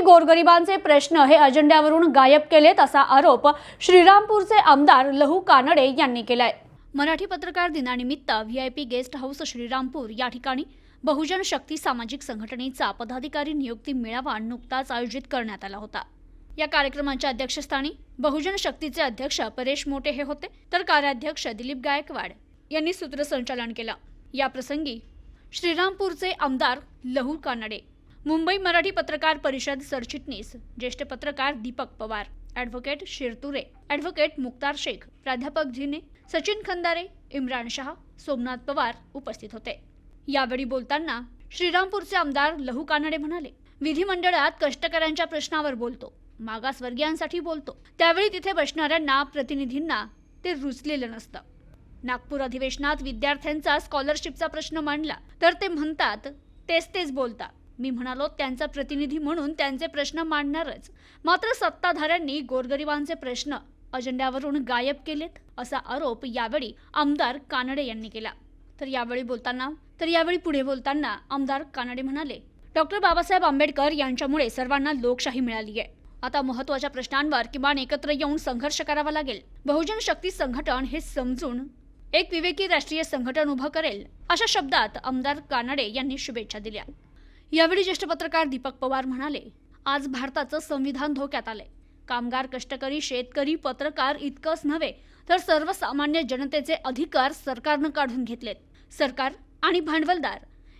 गोरगरिबांचे प्रश्न हे अजेंड्यावरून गायब केलेत असा आरोप श्रीरामपूरचे आमदार लहू कानडे यांनी केलाय. मराठी पत्रकार दिनानिमित्त V I P guest house Shrirampur या ठिकाणी बहुजन शक्ती सामाजिक संघटनेचा पदाधिकारी नियुक्ती मेळावा नुकताच आयोजित करण्यात आला होता. या कार्यक्रमाच्या अध्यक्षस्थानी बहुजन शक्तीचे अध्यक्ष परेश मोटे हे होते तर कार्याध्यक्ष दिलीप गायकवाड यांनी सूत्रसंचालन केलं. या प्रसंगी श्रीरामपूरचे आमदार लहू कानडे मुंबई मराठी पत्रकार परिषद सरचिटणीस ज्येष्ठ पत्रकार दीपक पवार ॲडव्होकेट शिरतुरे ॲडव्होकेट मुक्तार शेख प्राध्यापक झिने सचिन खंदारे इम्रान शाह सोमनाथ पवार उपस्थित होते. यावेळी बोलताना श्रीरामपूरचे आमदार लहू कानडे म्हणाले विधिमंडळात कष्टकऱ्यांच्या प्रश्नावर बोलतो मागासवर्गीयांसाठी बोलतो. त्यावेळी तिथे बसणाऱ्यांना प्रतिनिधींना ते रुचलेलं नसतं. नागपूर अधिवेशनात विद्यार्थ्यांचा स्कॉलरशिपचा प्रश्न मांडला तर ते म्हणतात तेच तेच बोलतात. मी म्हणालो त्यांचा प्रतिनिधी म्हणून त्यांचे प्रश्न मांडणारच. मात्र सत्ताधाऱ्यांनी गोरगरिबांचे प्रश्न अजेंड्यावरून गायब केलेत असा आरोप यावेळी आमदार कानडे यांनी केला. तर यावेळी बोलताना तर यावेळी पुढे बोलताना आमदार कानडे म्हणाले डॉक्टर बाबासाहेब आंबेडकर यांच्यामुळे सर्वांना लोकशाही मिळाली आहे. आता महत्त्वाच्या प्रश्नांवर किमान एकत्र येऊन संघर्ष करावा लागेल. बहुजन शक्ती संघटन हे समजून एक विवेकी राष्ट्रीय संघटन उभं करेल अशा शब्दात आमदार कानडे यांनी शुभेच्छा दिल्या. यावेळी ज्येष्ठ पत्रकार दीपक पवार म्हणाले आज भारताचं संविधान धोक्यात आलंय. कामगार कष्टकरी शेतकरी पत्रकार इतकंच नव्हे तर सर्वसामान्य जनतेचे अधिकार सरकारनं काढून घेतलेत. सरकार आणि भांडवलदार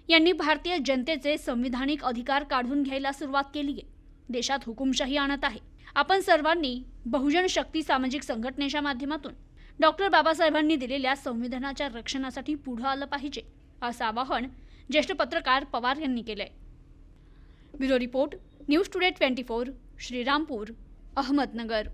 यांनी भारतीय जनतेचे संविधानिक अधिकार काढून घ्यायला सुरुवात केली आहे देशात हुकुमशाही आणत आहे. आपण सर्वांनी बहुजन शक्ती सामाजिक संघटनेच्या माध्यमातून डॉक्टर बाबासाहेबांनी दिलेल्या संविधानाच्या रक्षणासाठी पुढं आलं पाहिजे असं आवाहन ज्येष्ठ पत्रकार पवार यांनी केलंय. Bureau report news today twenty four Shrirampur Ahmednagar.